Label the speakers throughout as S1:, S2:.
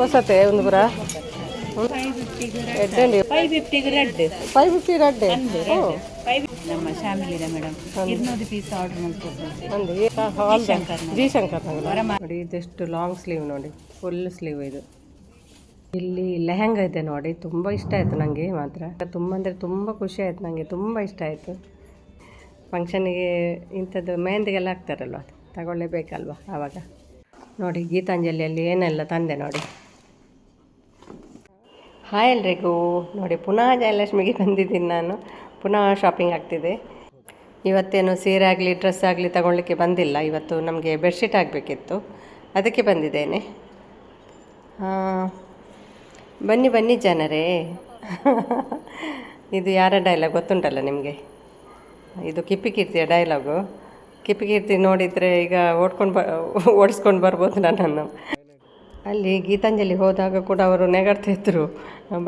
S1: ಹೊಸತೆ ಒಂದು ಬರ?
S2: Five
S1: fifty
S2: ನಮ್ಮ madam piece order
S1: long sleeve ನೋಡಿ ಫುಲ್ ಸ್ಲೀವ್ ಇದು. ಇಲ್ಲಿ ಲೆಹೆಂಗಾ ಇದೆ ನೋಡಿ. ತುಂಬ ಇಷ್ಟ ಆಯ್ತು ನನಗೆ ಮಾತ್ರ. ತುಂಬ ಅಂದರೆ ತುಂಬ ಖುಷಿ ಆಯ್ತು ನನಗೆ ತುಂಬ ಇಷ್ಟ ಆಯಿತು. ಫಂಕ್ಷನಿಗೆ ಇಂಥದ್ದು ಮೆಹಂದಿಗೆಲ್ಲ ಹಾಕ್ತಾರಲ್ವ? ತಗೊಳ್ಳೇಬೇಕಲ್ವ ಆವಾಗ? ನೋಡಿ ಗೀತಾಂಜಲಿಯಲ್ಲಿ ಏನೆಲ್ಲ ತಂದೆ ನೋಡಿ. ಹಾಯ್ ಎಲ್ರಿಗೂ. ನೋಡಿ, ಪುನಃ ಜಯಲಕ್ಷ್ಮಿಗೆ ಬಂದಿದ್ದೀನಿ ನಾನು. ಪುನಃ ಶಾಪಿಂಗ್ ಆಗ್ತಿದೆ. ಇವತ್ತೇನು ಸೀರೆ ಆಗಲಿ ಡ್ರೆಸ್ ಆಗಲಿ ತಗೊಳ್ಳಿಕ್ಕೆ ಬಂದಿಲ್ಲ. ಇವತ್ತು ನಮಗೆ ಬೆಡ್ಶೀಟ್ ಆಗಬೇಕಿತ್ತು. ಅದಕ್ಕೆ ಬಂದಿದ್ದೇನೆ. ಬನ್ನಿ ಬನ್ನಿ ಜನರೇ. ಇದು ಯಾರ ಡೈಲಾಗ್ ಗೊತ್ತುಂಟಲ್ಲ ನಿಮಗೆ? ಇದು ಕಿಪ್ಪಿ ಕೀರ್ತಿಯ ಡೈಲಾಗು ಕಿಪ್ಪಿ ಕೀರ್ತಿ ನೋಡಿದರೆ ಈಗ ಓಡ್ಕೊಂಡು ಬ, ಓಡಿಸ್ಕೊಂಡು ಬರ್ಬೋದು ನನ್ನನ್ನು. ಅಲ್ಲಿ ಗೀತಾಂಜಲಿ ಹೋದಾಗ ಕೂಡ ಅವರು ನೆಗಡ್ತಿದ್ರು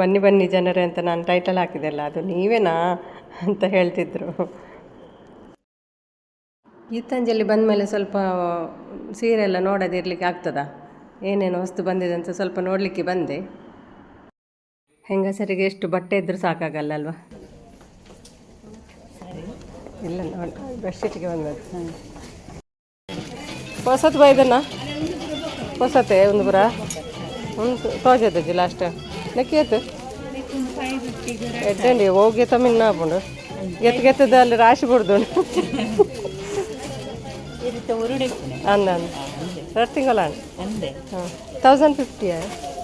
S1: ಬನ್ನಿ ಬನ್ನಿ ಜನರೇ ಅಂತ ನಾನು ಟೈಟಲ್ ಹಾಕಿದೆಲ್ಲ. ಅದು ನೀವೇನಾ ಅಂತ ಹೇಳ್ತಿದ್ರು. ಗೀತಾಂಜಲಿ ಬಂದ ಮೇಲೆ ಸ್ವಲ್ಪ ಸೀರೆ ಎಲ್ಲ ನೋಡೋದಿರ್ಲಿಕ್ಕೆ ಆಗ್ತದಾ? ಏನೇನು ವಸ್ತು ಬಂದಿದೆ ಅಂತ ಸ್ವಲ್ಪ ನೋಡಲಿಕ್ಕೆ ಬಂದೆ. ಹೆಂಗಸರಿಗೆ ಎಷ್ಟು ಬಟ್ಟೆ ಇದ್ದರೂ ಸಾಕಾಗಲ್ಲ ಅಲ್ವಾ? ಇಲ್ಲ, ನೋಡಿ ಬೆಡ್ಶೀಟಿಗೆ ಬಂದದ್ದು. ಹೊಸದು ಬೈದನ್ನ ಹೊಸತೆ ಒಂದು ಪುರ? ಒಂದು ತೋಜದ್ದು ಲಾಸ್ಟ್
S2: ಫೈವ್ ಫಿಫ್ಟಿಗೆ
S1: ಎಡ್ಡಂಡಿ ಹೋಗಿ ತಮಿಳ್ ಹಾಕೊಂಡು ಗೆತ್ತ ಗೆತ್ತದ ಅಲ್ಲಿ ರಾಶಿ ಬಿಡ್ದು ಅಂದ ಎರಡು ತಿಂಗಳ ಹಾಂ. ತೌಸಂಡ್ ಫಿಫ್ಟಿಯಾ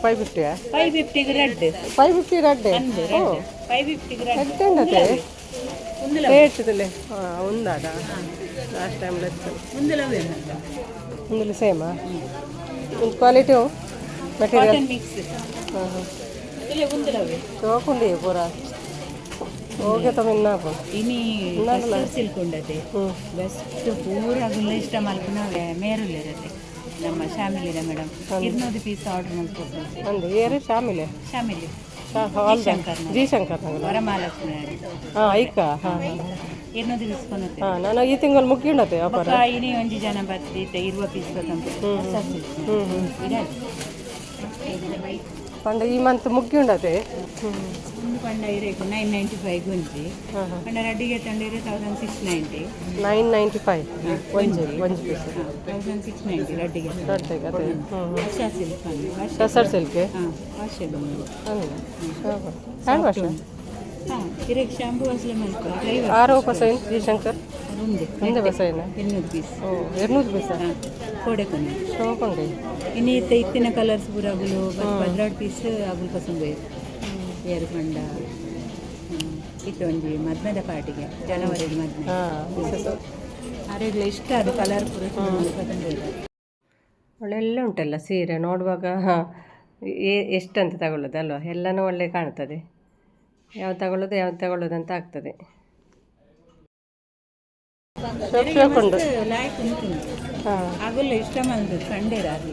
S1: ಫೈವ್ ಫಿಫ್ಟಿಯಾ
S2: ಫೈವ್ ಫಿಫ್ಟಿಗೆ ರೆಡ್
S1: ಫೈವ್ ಫಿಫ್ಟಿ ರಡ್ಡೆ. ಓ.
S2: ಫೈವ್ ಫಿಫ್ಟಿಗೆ ರೆಡ್ ಮುಂದಲ
S1: ರೇಟ್ದಿಲ್ಲ ಹಾಂ ಒಂದಾದ ಲಾಸ್ಟ್ ಟೈಮ್ ಸೇಮಾ ಕ್ವಾಲಿಟಿ ಮೆಟೀರಿಯಲ್ ಹಾಂ ಹಾಂ ತೋಕೊಂಡಿ ಪೂರ. ಹೋಗಿ ತಮ್ಮ ಇನ್ನಾಕು
S2: ఇని ಸಿಲ್ಕ್ ಉಂಡತೆ
S1: ಹ್ಞೂ
S2: ಬೆಸ್ಟ್ ಪೂರ ಗುಲ್ಲ ಇಷ್ಟ ಮಲ್ಪನ ಮೇರುಲ್ ಇರತ್ತೆ ನಮ್ಮ ಶಾಮಿಲ್ ಇದೆ ಮೇಡಮ್ ಇರ್ನೂರು ಪೀಸ್ ಆರ್ಡರ್ ಮಾಡ್ಕೊಡ್ತೀವಿ
S1: ಅಂದು ಏರಿ ಶಾಮಿಲೆ?
S2: ಶಾಮಿಲಿ.
S1: ಹಾಂ ಹಾಲ್ ಶಂಕರ್ ಜಿ ಶಂಕರ್ ನಗರ
S2: ವರಮಹಾಲಕ್ಷ್ಮಿ.
S1: ಹಾಂ ಐಕ? ಹಾಂ ಹಾಂ. ಹಾಂ ನಾನು ಈ ತಿಂಗಳು ಮುಗ್ಗಿಡತ್ತೆ ವ್ಯಾಪಾರ.
S2: ಇನಿ ಒಂಜಿ ಜನ ಬರ್ತಿದ್ದೆ ಇರುವ
S1: ಪಿಸ್ಬೇಕಂತ ಪಂಡ ಈ ಮಂತ್
S2: ಮುಗ್ಗಿಂಡತೆ ಪಂಡ ನೈನ್ ನೈಂಟಿ ಫೈವ್
S1: ಒಂಜಿ.
S2: ಪಂಡ ರಡ್ಡಿಗೆ ತಂಡಿರೆ thousand six ninety
S1: nine ninety five ಒಂಜಿ ಒಂಜಿ. ಪೀಸ್
S2: ತೌಸಂಡ್ ಸಿಕ್ಸ್ ನೈಂಟಿ ರಡ್ಡಿಗೆ
S1: ರಡ್ಡಿಗೆ
S2: ಸಿಲ್ಕ್ ಹಾಂ
S1: ಹ್ಯಾಂಡ್ ವಾಶ್ ಆರು ಬಸವನ್
S2: ಶ್ರೀಶಂಕರ್
S1: ಒಂದೇ ಬಸವನ
S2: ಎನ್ನೂರು ಪೀಸ್
S1: ಓ ಎರನೂರು ಪೀಸ
S2: ಕೋಡೆಕೊನೆ
S1: ತಗೊಂಡೆ
S2: ಇನ್ನು ಇತ್ತ ಇತ್ತಿನ ಕಲರ್ಸ್ ಪೂರಾಗುಲು ಹದಿನೆರಡು ಪೀಸ್ ಆಗುಲ್ ಪಸಂದ ಏರು ಕಂಡ ಇತ್ತೊಂದು ಮದ್ಮದ ಪಾಟಿಗೆ ಜನವರಿ ಮದ್ಮೆ. ಆರೋಗ್ಯ ಇಷ್ಟ ಅದು ಕಲರ್ ಪೂರ
S1: ಒಳ್ಳೆಲ್ಲ ಉಂಟಲ್ಲ ಸೀರೆ ನೋಡುವಾಗ ಎಷ್ಟಂತ ತಗೊಳ್ಳೋದು ತಗೊಳ್ಳೋದಲ್ವ ಎಲ್ಲನೂ ಒಳ್ಳೆ ಕಾಣ್ತದೆ. ಯಾವ್ದು ತಗೊಳ್ಳೋದು ಯಾವ್ದು ತಗೊಳ್ಳೋದು ಅಂತ ಆಗ್ತದೆ. ಹಾಂ.
S2: ಇಷ್ಟ ಮಂದು ಸಂಡೇ ರಾತ್ರಿ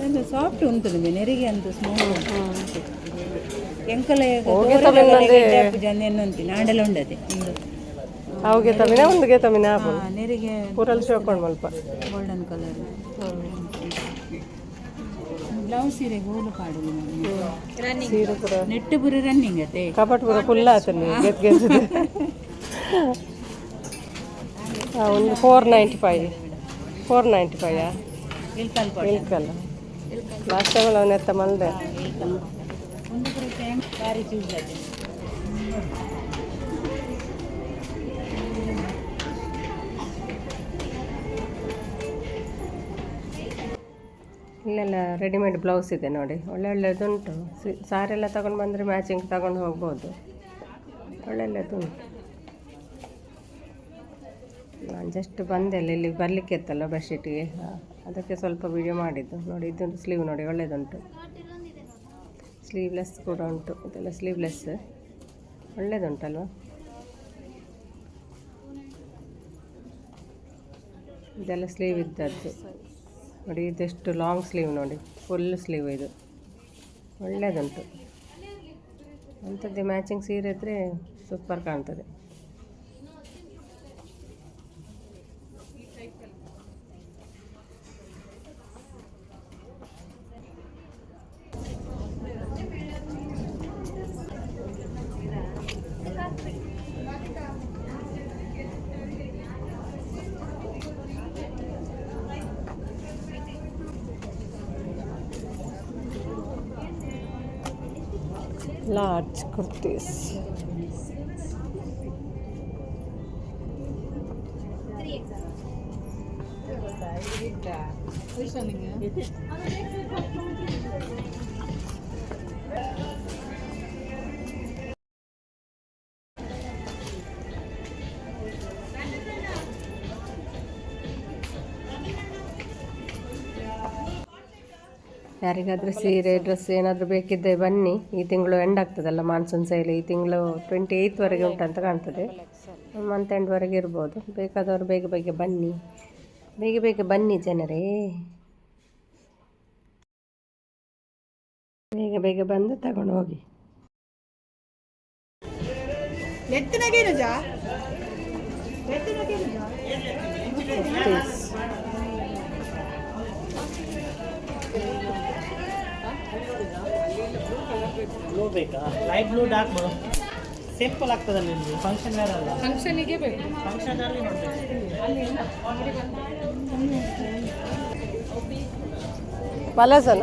S2: ಒಂದು ಸಾಫ್ಟ್ ಉಂಟು ನೆರಿಗೆ ಅಂತ ಸ್ಮೂತ್ ಎಂಕಲ ನಾಡೆಲ್ಲ ಉಂಡದೆ ಒಂದು
S1: ಅವಿಗೆ ತಮಿನ ಒಂದಿಗೆ ತಮಿನ ಹಾಕು
S2: ಆ, ನೆರಿಗೆ
S1: ಶೋಕೊಂಡು ಮಲ್ಪ.
S2: ಗೋಲ್ಡನ್ ಕಲರ್ ಬ್ಲೌಸ್ ಸೀರೆ ಗೋಲು
S1: ಪಾಡಲು
S2: ನೆಟ್ಟು ಬುರಿ ರನ್ನಿಂಗ್ ಅತ್ತೆ.
S1: ಕಪಟ್ ಪೂರ ಫುಲ್ ಆತಲ್ಲಿ ಗೆದ್ದು ಒಂದು four ninety five four ninety five
S2: Ilkal.
S1: ಇಲ್ಕಲ್ಲ last ಟೈಮಲ್ಲಿ ಅವನ ಎತ್ತ ಮಲ್ದೆ. ಇಲ್ಲೆಲ್ಲ ರೆಡಿಮೇಡ್ ಬ್ಲೌಸ್ ಇದೆ ನೋಡಿ. ಒಳ್ಳೆ ಒಳ್ಳೆಯದುಂಟು ಸಾರೆಲ್ಲ ತಗೊಂಡು ಬಂದರೆ ಮ್ಯಾಚಿಂಗ್ ತಗೊಂಡು ಹೋಗ್ಬೋದು. ಒಳ್ಳೆ ಒಳ್ಳೆದುಂಟು. ನಾನು ಜಸ್ಟ್ ಬಂದೆ ಇಲ್ಲಿಗೆ ಇಲ್ಲಿ ಬರಲಿಕ್ಕೆ ಇತ್ತಲ್ಲ ಬೆಡ್ಶೀಟಿಗೆ ಅದಕ್ಕೆ ಸ್ವಲ್ಪ ವಿಡಿಯೋ ಮಾಡಿದ್ದು. ನೋಡಿ ಇದೊಂದು ಸ್ಲೀವ್ ನೋಡಿ ಒಳ್ಳೆಯದುಂಟು ಸ್ಲೀವ್ಲೆಸ್ ಕೂಡ ಉಂಟು. ಇದೆಲ್ಲ ಸ್ಲೀವ್ಲೆಸ್ ಒಳ್ಳೆಯದುಂಟಲ್ವ ಇದೆಲ್ಲ ಸ್ಲೀವ್ ಇದ್ದದ್ದು. ನೋಡಿ, ಇದೆಷ್ಟು ಲಾಂಗ್ ಸ್ಲೀವ್ ನೋಡಿ. ಫುಲ್ ಸ್ಲೀವ್ ಇದು. ಒಳ್ಳೆಯದುಂಟು ಅಂಥದ್ದೇ ಮ್ಯಾಚಿಂಗ್ ಸೀರೆ ಇದ್ದರೆ ಸೂಪರ್ ಕಾಣ್ತದೆ. large kurtis. Three. ಯಾರಿಗಾದ್ರೂ ಸೀರೆ ಡ್ರೆಸ್ ಏನಾದರೂ ಬೇಕಿದ್ದರೆ ಬನ್ನಿ. ಈ ತಿಂಗಳು ಎಂಡ್ ಆಗ್ತದಲ್ಲ ಮಾನ್ಸೂನ್ ಸೇಲ್ ಈ ತಿಂಗಳು ಟ್ವೆಂಟಿ ಏಯ್ತ್ವರೆಗೆ ಉಂಟಂತ ಕಾಣ್ತದೆ. ಮಂತ್ ಎಂಡ್ವರೆಗೆ ಇರ್ಬೋದು. ಬೇಕಾದವರು ಬೇಗ ಬೇಗ ಬನ್ನಿ. ಬೇಗ ಬೇಗ ಬನ್ನಿ ಜನರೇ. ಬೇಗ ಬೇಗ ಬಂದು ತಗೊಂಡು ಹೋಗಿ.
S3: ಬ್ಲೂ ಬೇಕಾ light blue dark blue simple ಆಗ್ತದೆ ನಿಮಗೆ. ಫಂಕ್ಷನ್ ವೇರ್ ಅಲ್ಲ.
S2: ಫಂಕ್ಷನಿಗೆ ಬೇಕು.
S3: ಫಂಕ್ಷನ್ ಅಲ್ಲಿ
S1: ಪಲಾಸನ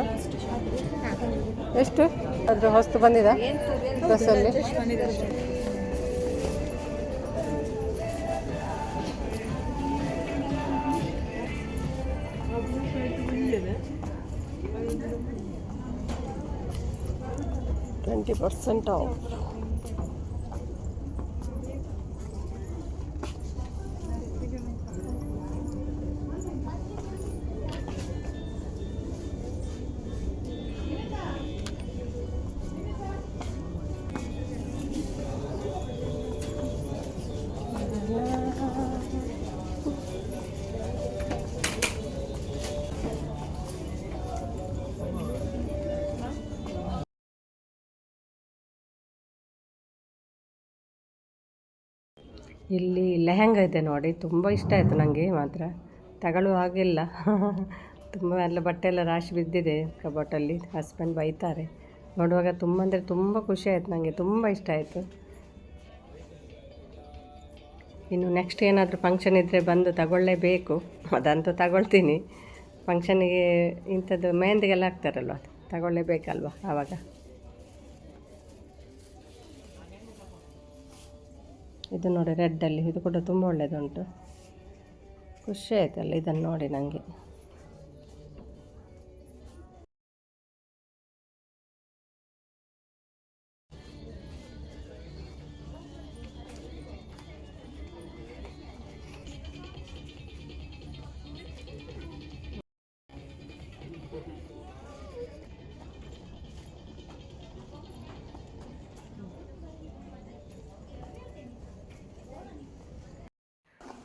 S1: ಎಷ್ಟು? ಅದ್ರ ಹೊಸ್ತು ಬಂದಿದೆ? ಡ್ರೆಸ್ಸಲ್ಲಿ ट्वेंटी परसेंट ऑफ़ ಇಲ್ಲಿ ಲೆಹೆಂಗಾ ಇದೆ ನೋಡಿ, ತುಂಬ ಇಷ್ಟ ಆಯಿತು ನನಗೆ ಮಾತ್ರ. ತಗೊಳ್ಳುವ ಹಾಗಿಲ್ಲ ತುಂಬ ಎಲ್ಲ ಬಟ್ಟೆ ಎಲ್ಲ ರಾಶಿ ಬಿದ್ದಿದೆ ಕಬೋಟಲ್ಲಿ ಹಸ್ಬೆಂಡ್ ಬೈತಾರೆ. ನೋಡುವಾಗ ತುಂಬ ಅಂದರೆ ತುಂಬ ಖುಷಿ ಆಯಿತು ನನಗೆ ತುಂಬ ಇಷ್ಟ ಆಯಿತು. ಇನ್ನು ನೆಕ್ಸ್ಟ್ ಏನಾದರೂ ಫಂಕ್ಷನ್ ಇದ್ದರೆ ಬಂದು ತಗೊಳ್ಳೇಬೇಕು. ಅದಂತೂ ತಗೊಳ್ತೀನಿ. ಫಂಕ್ಷನಿಗೆ ಇಂಥದ್ದು ಮೆಹಂದಿಗೆಲ್ಲ ಹಾಕ್ತಾರಲ್ವ, ತಗೊಳ್ಳೇಬೇಕಲ್ವ ಆವಾಗ? ಇದು ನೋಡಿ ರೆಡ್ಡಲ್ಲಿ ಇದು ಕೂಡ ತುಂಬ ಒಳ್ಳೆಯದುಂಟು ಖುಷಿ ಆಯ್ತಲ್ಲ ಇದನ್ನು ನೋಡಿ ನನಗೆ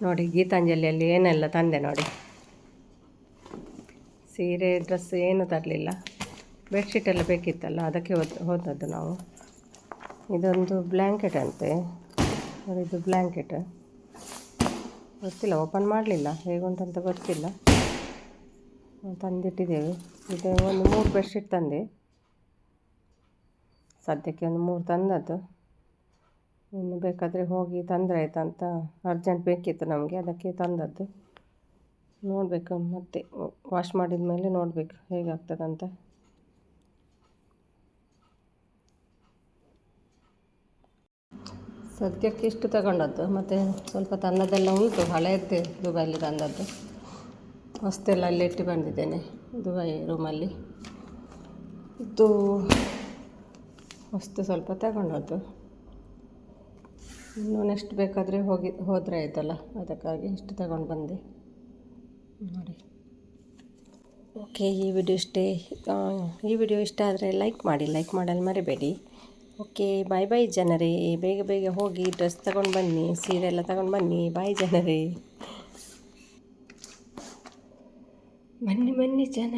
S1: ನೋಡಿ, ಗೀತಾಂಜಲಿಯಲ್ಲಿ ಏನೆಲ್ಲ ತಂದೆ ನೋಡಿ. ಸೀರೆ ಡ್ರೆಸ್ ಏನು ತರಲಿಲ್ಲ. ಬೆಡ್ಶೀಟ್ ಎಲ್ಲ ಬೇಕಿತ್ತಲ್ಲ, ಅದಕ್ಕೆ ಹೋದ್, ಹೋದದ್ದು ನಾವು. ಇದೊಂದು ಬ್ಲ್ಯಾಂಕೆಟ್ ಅಂತೆ. ಇದು ಬ್ಲ್ಯಾಂಕೆಟ್ ಗೊತ್ತಿಲ್ಲ ಓಪನ್ ಮಾಡಲಿಲ್ಲ. ಹೇಗುಂಟಂತ ಗೊತ್ತಿಲ್ಲ. ತಂದಿಟ್ಟಿದ್ದೇವೆ. ಇದು ಒಂದು ಮೂರು ಬೆಡ್ಶೀಟ್ ತಂದೆ. ಸದ್ಯಕ್ಕೆ ಒಂದು ಮೂರು ತಂದದ್ದು. ಇನ್ನು ಬೇಕಾದರೆ ಹೋಗಿ ತಂದರೆ ಆಯಿತಾ ಅಂತ ಅರ್ಜೆಂಟ್ ಬೇಕಿತ್ತು ನಮಗೆ, ಅದಕ್ಕೆ ತಂದದ್ದು. ನೋಡಬೇಕು, ಮತ್ತೆ ವಾಶ್ ಮಾಡಿದ ಮೇಲೆ ನೋಡಬೇಕು ಹೇಗಾಗ್ತದಂತ. ಸದ್ಯಕ್ಕೆ ಇಷ್ಟು ತಗೊಂಡದ್ದು, ಮತ್ತು ಸ್ವಲ್ಪ ತಂದದ್ದೆಲ್ಲ ಉಂಟು ಹಳೆಯದ್ದೇ ದುಬೈಲಿ ತಂದದ್ದು. ಹೊಸ್ತೆಲ್ಲ ಅಲ್ಲಿ ಇಟ್ಟು ಬಂದಿದ್ದೇನೆ, ದುಬೈ ರೂಮಲ್ಲಿ. ಇದು ವಸ್ತು ಸ್ವಲ್ಪ ತಗೊಂಡದ್ದು. ಇನ್ನು ನೆಕ್ಸ್ಟ್ ಬೇಕಾದರೆ ಹೋಗಿ ಹೋದರೆ ಆಯ್ತಲ್ಲ? ಅದಕ್ಕಾಗಿ ಇಷ್ಟು ತಗೊಂಡು ಬಂದೆ. ನೋಡಿ. ಓಕೆ ಈ ವಿಡಿಯೋ ಇಷ್ಟೇ. ಈ ವಿಡಿಯೋ ಇಷ್ಟ ಆದರೆ ಲೈಕ್ ಮಾಡಿ ಲೈಕ್ ಮಾಡಲು ಮರಿಬೇಡಿ. ಓಕೆ ಬಾಯ್ ಬಾಯ್ ಜನರೇ. ಬೇಗ ಬೇಗ ಹೋಗಿ ಡ್ರೆಸ್ ತಗೊಂಡು ಬನ್ನಿ ಸೀರೆ ಎಲ್ಲ ತಗೊಂಡು ಬನ್ನಿ. ಬಾಯ್ ಜನರೇ. ಬನ್ನಿ ಬನ್ನಿ ಜನ